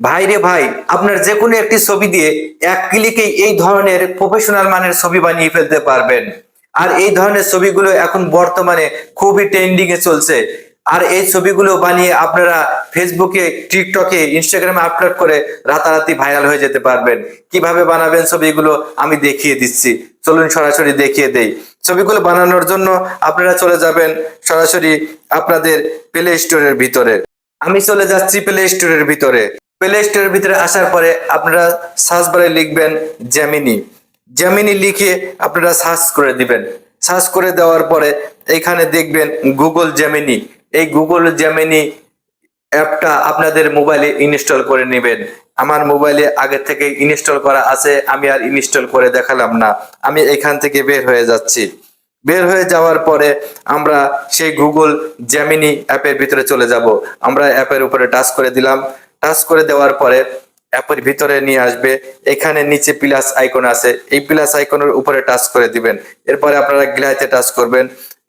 ভাই রে ভাই, আপনার যে কোনো একটি ছবি দিয়ে এক ক্লিকেই এই ধরনের প্রফেশনাল মানের ছবি বানিয়ে ফেলতে পারবেন। আর এই ধরনের ছবিগুলো এখন বর্তমানে খুবই ট্রেন্ডিং এ চলছে। আর এই ছবিগুলো বানিয়ে আপনারা ফেসবুকে টিকটকে ইনস্টাগ্রামে আপলোড করে রাতারাতি ভাইরাল হয়ে যেতে পারবেন। কীভাবে বানাবেন ছবিগুলো আমি দেখিয়ে দিচ্ছি। চলুন সরাসরি দেখিয়ে দেই। ছবিগুলো বানানোর জন্য আপনারা চলে যাবেন সরাসরি আপনাদের প্লে স্টোরের ভিতরে। আমি চলে যাচ্ছি প্লে স্টোরের ভিতরে। প্লে স্টোরের ভিতরে আসার পরে আপনারা সার্চ বারে লিখবেন জ্যামিনি জ্যামিনি লিখে আপনারা সার্চ করে দিবেন। সার্চ করে দেওয়ার পরে এখানে দেখবেন গুগল জ্যামিনি এই গুগল জ্যামিনি অ্যাপটা আপনাদের মোবাইলে ইনস্টল করে নেবেন। আমার মোবাইলে আগে থেকে ইনস্টল করা আছে, আমি আর ইনস্টল করে দেখালাম না। আমি এখান থেকে বের হয়ে যাচ্ছি। বের হয়ে যাওয়ার পরে আমরা সেই গুগল জ্যামিনি অ্যাপের ভিতরে চলে যাব। আমরা অ্যাপের উপরে টাচ করে দিলাম। টাচ করে দেওয়ার পরে অ্যাপের ভিতরে নিয়ে আসবে। এখানে নিচে প্লাস আইকন আছে। এই প্লাস আইকনের উপরে টাচ করে দিবেন। এরপরে আপনারা গ্যালারিতে টাচ করবেন।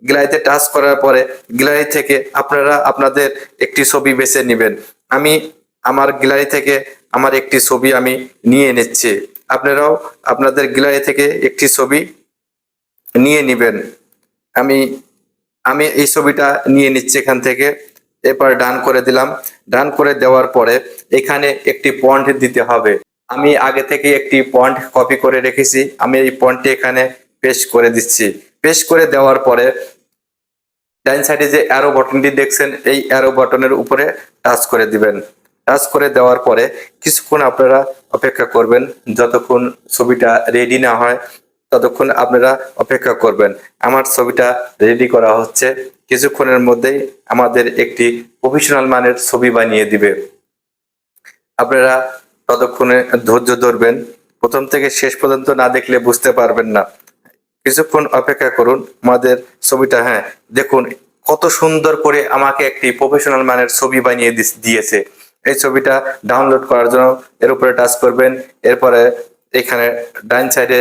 গ্যালারিতে টাচ করার পরে গ্যালারি থেকে আপনারা আপনাদের একটি ছবি বেছে নেবেন। আমি আমার গ্যালারি থেকে আমার একটি ছবি আমি নিয়ে নিচ্ছি। আপনারাও আপনাদের গ্যালারি থেকে একটি ছবি নিয়ে নেবেন। আমি আমি এই ছবিটা নিয়ে নিচ্ছি এখান থেকে। এরপর ডান করে দিলাম। ডান করে দেওয়ার পরে এখানে একটি পয়েন্ট দিতে হবে। আমি আগে থেকে একটি পয়েন্ট কপি করে রেখেছি। আমি এই পয়েন্টটি এখানে পেস্ট করে দিচ্ছি। পেস্ট করে দেওয়ার পরে ডাইন সাইডে যে অ্যারো বাটনটি দেখছেন, এই অ্যারো বাটনের উপরে টাচ করে দিবেন। টাচ করে দেওয়ার পরে কিছুক্ষণ আপনারা অপেক্ষা করবেন। যতক্ষণ ছবিটা রেডি না হয় ততক্ষণ আপনারা অপেক্ষা করবেন। আমার ছবিটা রেডি করা হচ্ছে। কিছুক্ষণের মধ্যেই আমাদের একটি প্রফেশনাল মানের ছবি বানিয়ে দিবে। আপনারা ততক্ষণে ধৈর্য ধরবেন। প্রথম থেকে শেষ পর্যন্ত না দেখলে বুঝতে পারবেন না। কিছুক্ষণ অপেক্ষা করুন। আমাদের ছবিটা হ্যাঁ দেখুন কত সুন্দর করে আমাকে একটি প্রফেশনাল মানের ছবি বানিয়ে দিয়েছে। এই ছবিটা ডাউনলোড করার জন্য এর উপরে টাচ করবেন। এরপরে এখানে ডাইন সাইডে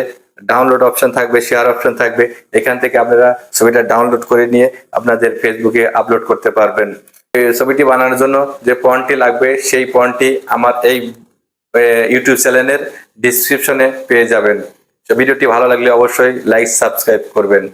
ডাউনলোড অপশন থাকবে শেয়ার অপশন থাকবে, এখান থেকে আপনারা ছবিটা ডাউনলোড করে নিয়ে আপনাদের ফেসবুকে আপলোড করতে পারবেন। ছবিটি বানানোর জন্য যে পয়েন্টটি লাগবে, সেই পয়েন্টটি আমার এই ইউটিউব চ্যানেলের ডিসক্রিপশনে পেয়ে যাবেন। ভিডিওটি ভালো লাগলে অবশ্যই লাইক সাবস্ক্রাইব করবেন।